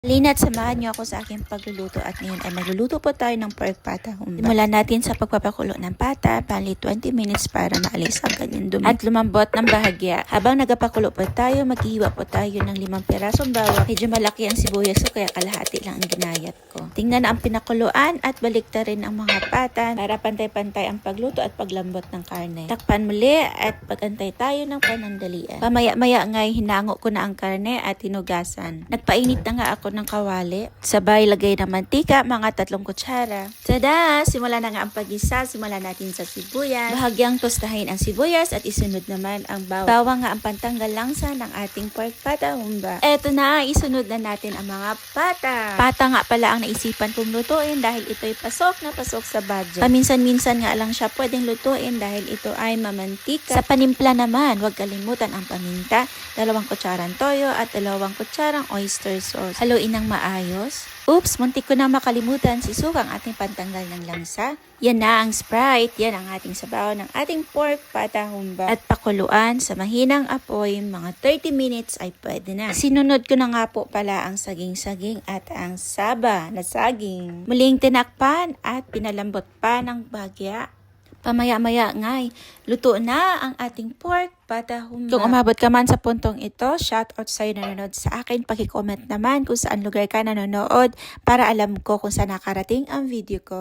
Lina't samahan niyo ako sa aking pagluluto at ngayon ay magluluto po tayo ng pork pata humba. Simulan natin sa pagpapakulo ng pata, bali 20 minutes para maalis ang kanyang dumi at lumambot ng bahagya. Habang nagapakulo po tayo, maghihiwa po tayo ng limang pirasong bawang. Medyo malaki ang sibuyas ko kaya kalahati lang ang ginayat ko. Tingnan ang pinakuluan at balikta rin ang mga pata para pantay-pantay ang pagluto at paglambot ng karne. Takpan muli at pagantay tayo ng panandalian. Pamaya-maya nga'y hinango ko na ang karne at hinugasan. Nagpainit na nga ako ng kawali. Sabay lagay ng mantika, mga tatlong kutsara. Tada! Simula na nga ang pagisa. Simulan natin sa sibuyas. Bahagyang tostahin ang sibuyas at isunod naman ang bawang. Bawang nga ang pantanggal langsa ng ating pork pata humba. Eto na, isunod na natin ang mga pata. Pata nga pala ang naisipan kong lutuin dahil ito'y pasok na pasok sa budget. Paminsan-minsan nga lang siya pwedeng lutuin dahil ito ay mamantika. Sa panimpla naman, huwag kalimutan ang paminta, dalawang kutsarang toyo at dalawang kutsarang oyster sauce. Haluin ng maayos. Oops, muntik ko na makalimutan si Suk ang ating pantanggal ng langsa. Yan na ang Sprite, yan ang ating sabaw ng ating pork patahumba. At pakuluan sa mahinang apoy, mga 30 minutes ay pwede na. Sinunod ko na nga po pala ang saging-saging at ang saba na saging. Muling tinakpan at pinalambot pa ng bagya Pamaya-maya nga'y luto na ang ating pork patahumba. Kung umabot ka man sa puntong ito, shout out sa'yo nanonood sa akin. Pakicomment naman kung saan lugar ka nanonood para alam ko kung saan nakarating ang video ko.